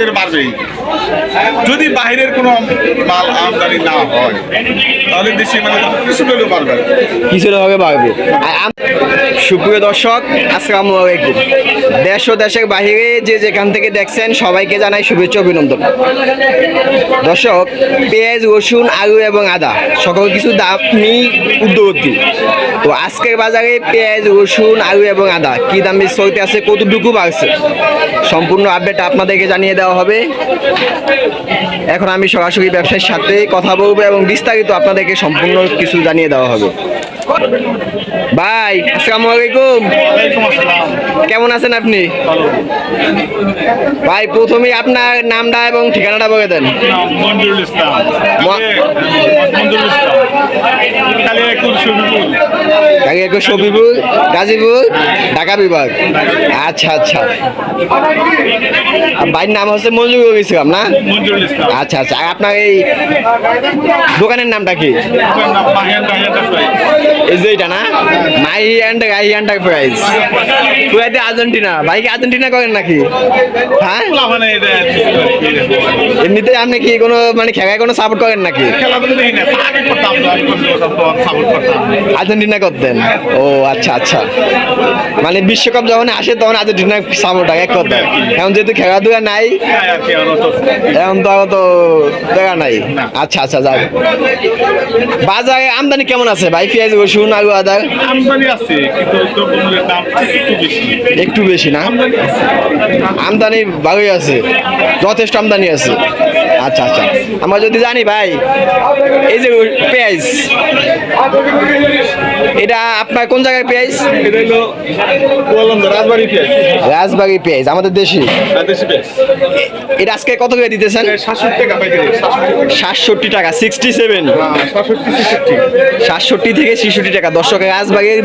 করে বাড়বেই যদি বাইরের কোনো মাল আমদানি না হয়, তাহলে দেশি মানে কিছু হলেও বাড়বে। কিছুটা হবে বাড়বে। সুপ্রিয় দর্শক, আসসালামু আলাইকুম। দেশ ও দেশের বাহিরে যে যেখান থেকে দেখছেন, সবাইকে জানাই শুভেচ্ছা অভিনন্দন। দর্শক, পেঁয়াজ, রসুন, আলু এবং আদা, সকল কিছু দামই উদ্যোগী। তো আজকের বাজারে পেঁয়াজ, রসুন, আলু এবং আদা, কি দামে চলতে আছে, কতটুকু বাড়ছে সম্পূর্ণ আপডেট আপনাদেরকে জানিয়ে দেওয়া হবে। এখন আমি সরাসরি ব্যবসায়ীর সাথে কথা বলব এবং বিস্তারিত আপনাদেরকে সম্পূর্ণ কিছু জানিয়ে দেওয়া হবে। ভাই আসসালামু আলাইকুম। কেমন আছেন আপনি? ভাই প্রথমে আপনার নামটা এবং ঠিকানাটা বলে দেন। মঞ্জুরুল ইসলাম। ইসলাম। সবিপুর গাজীপুর ঢাকা বিভাগ। আচ্ছা আচ্ছা। আর ভাইয়ের নাম হচ্ছে মঞ্জুর ইসলাম না? আচ্ছা আচ্ছা। আপনার এই দোকানের নামটা কি? এই যে এটা না? মাই অ্যান্ড গাই এন্টারপ্রাইজ পুরাতে আর্জেন্টিনা। ভাই কি আর্জেন্টিনা করেন নাকি? হ্যাঁ? মানে এমনিতে আপনি কি কোনো মানে খেলায় কোনো সাপোর্ট করেন নাকি? আর্জেন্টিনা করতেন। ও আচ্ছা আচ্ছা। মানে বিশ্বকাপ যখন আসে তখন আর্জেন্টিনা সাপোর্ট এক করতেন এখন যেহেতু খেলাধুলা নাই, এখন তো তো দেখা নাই। আচ্ছা আচ্ছা যাক। বাজারে আমদানি কেমন আছে ভাই? পেঁয়াজ, রসুন, আলু, আদা? আমদানি আছে, কিন্তু দাম একটু বেশি। একটু বেশি না? আমদানি ভালোই আছে, যথেষ্ট আমদানি আছে। আচ্ছা আচ্ছা। আমরা যদি জানি ভাই, এই যে পেঁয়াজ এটা আপনার কোন জায়গায় পেঁয়াজ এটা হলো রাজবাড়ি পেঁয়াজ রাজবাড়ি পেঁয়াজ আমাদের দেশি? পেঁয়াজ এটা আজকে কত করে দিতেছেন? সাতষট্টি টাকা সিক্সটি সেভেন হ্যাঁ, সাতষট্টি থেকে ছেষট্টি টাকা। দর্শকের রাজবাড়ির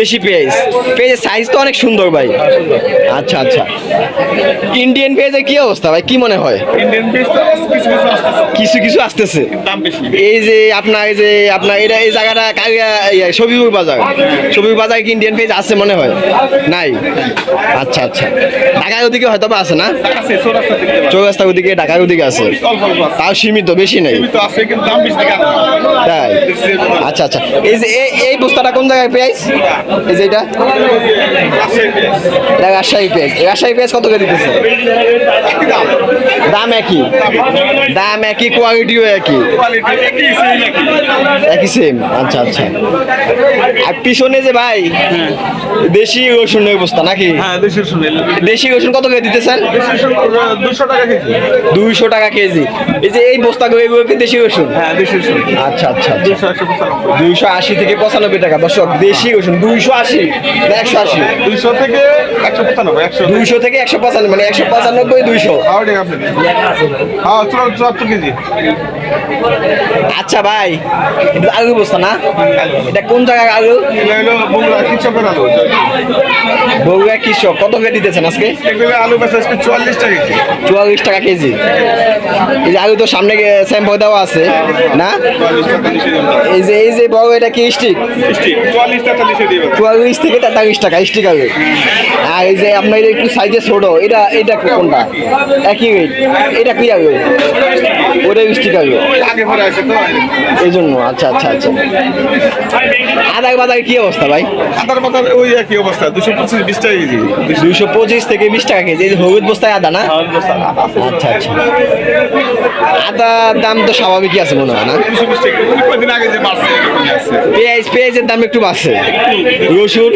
দেশি পেঁয়াজ পেঁয়াজের সাইজ তো অনেক সুন্দর ভাই। আচ্ছা আচ্ছা। ইন্ডিয়ান পেঁয়াজের কি অবস্থা ভাই? কি মনে হয়? কিছু কিছু আসতেছে। কিছু কিছু আসতেছে। দাম বেশি। এই যে আপনার এই যে আপনার এটা এই জায়গাটা কালিয়া সবিপুর বাজার। সবিপুর বাজার কি ইন্ডিয়ান পেজ আছে মনে হয়? নাই? আচ্ছা আচ্ছা। ঢাকার ওদিকে হয়তো বা আছে না? চৌরাস্তার ওদিকে, ঢাকার ওদিকে আছে। তাও সীমিত, বেশি নেই। তাই? আচ্ছা আচ্ছা। এই যে, এই- বস্তাটা কোন জায়গায় পেঁয়াজ? এই যে এটা? এটা রাজশাহী পেঁয়াজ। রাজশাহী পেঁয়াজ কত করে দিতেছে? দাম একই। দাম একই কোয়ালিটিও একই। একই সেম আচ্ছা আচ্ছা। আর পিছনে যে ভাই দেশি রসুনের বস্তা নাকি? হ্যাঁ দেশি রসুন। কত করে দিতেছেন দুশো টাকা কেজি। দুইশো টাকা কেজি। এই যে এই বস্তা এগুলো কি দেশি রসুন? হ্যাঁ আচ্ছা আচ্ছা আচ্ছা। দুইশো আশি থেকে পঁচানব্বই টাকা। দর্শক দেশি রসুন দুইশো আশি না একশো আশি? দুইশো থেকে একশো পঁচানব্বই একশো দুইশো। থেকে একশো পঁচানব্বই মানে একশো পঁচানব্বই দুইশো। হ্যাঁ আচ্ছা ভাই এটা আলু বস্তা না? এটা কোন জায়গায় কৃষকের আলু? বগুড়া কৃষক, কত করে দিতেছেন আজকে? আলু চুয়াল্লিশ টাকা চুয়াল্লিশ টাকা কেজি। এই যে আলু তো সামনে স্যাম্পল দেওয়া আছে, না? এই যে এই যে বড়, এটা কি স্টিক চুয়াল্লিশ থেকে তেতাল্লিশ টাকা স্টিক আলু। আর এই যে আপনার একটু সাইজে ছোট, এটা এটা কোনটা? একই রেট এটা কি আলু? ওটা স্টিক তো এই জন্য আচ্ছা আচ্ছা আচ্ছা। আদার বাজার কি অবস্থা ভাই? আদার পাতার ওই একই অবস্থা দুশো পঁচিশ বিশ টাকা কেজি। দুইশো পঁচিশ থেকে বিশ টাকা কেজি হলুদ বস্তায় আদা না? আচ্ছা আচ্ছা। আদার দাম তো স্বাভাবিকই আছে মনে হয় না? দুশো পেঁয়াজ পেঁয়াজের দাম একটু বাড়ছে। রসুন?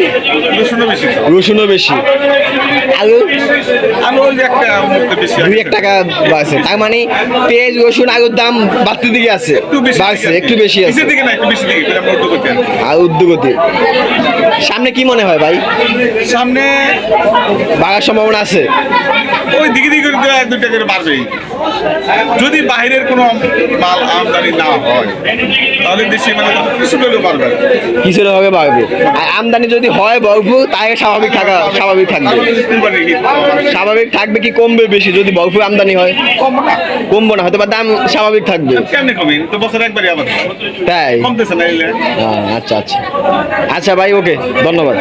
রসুনও বেশি। রসুনও বেশি। দুই এক টাকা বাড়ছে। তার মানে পেঁয়াজ রসুন আলুর দাম বাড়তে দিকে আছে। একটু বেশি বাড়ছে একটু বেশি আছে। আর উদ্যোগতি সামনে কি মনে হয় ভাই? সামনে বাড়ার সম্ভাবনা আছে? ওই দিকে দিকে টাকা বাড়বেই। যদি বাইরের কোনো মাল আমদানি না হয় তাহলে দেশি মানে কিছু হলেও বাড়বে কিছুটা হবে বাড়বে আর আমদানি যদি হয় বরফুর তাহলে স্বাভাবিক থাকা স্বাভাবিক থাকবে। স্বাভাবিক থাকবে কি কমবে বেশি? যদি বরফুর আমদানি হয় কমবো না। হয়তো বা দাম স্বাভাবিক থাকবে। কেমনি কমে? তো বছর একবারই আবার। তাই? কমতেছে না আচ্ছা আচ্ছা। আচ্ছা ভাই ওকে ধন্যবাদ।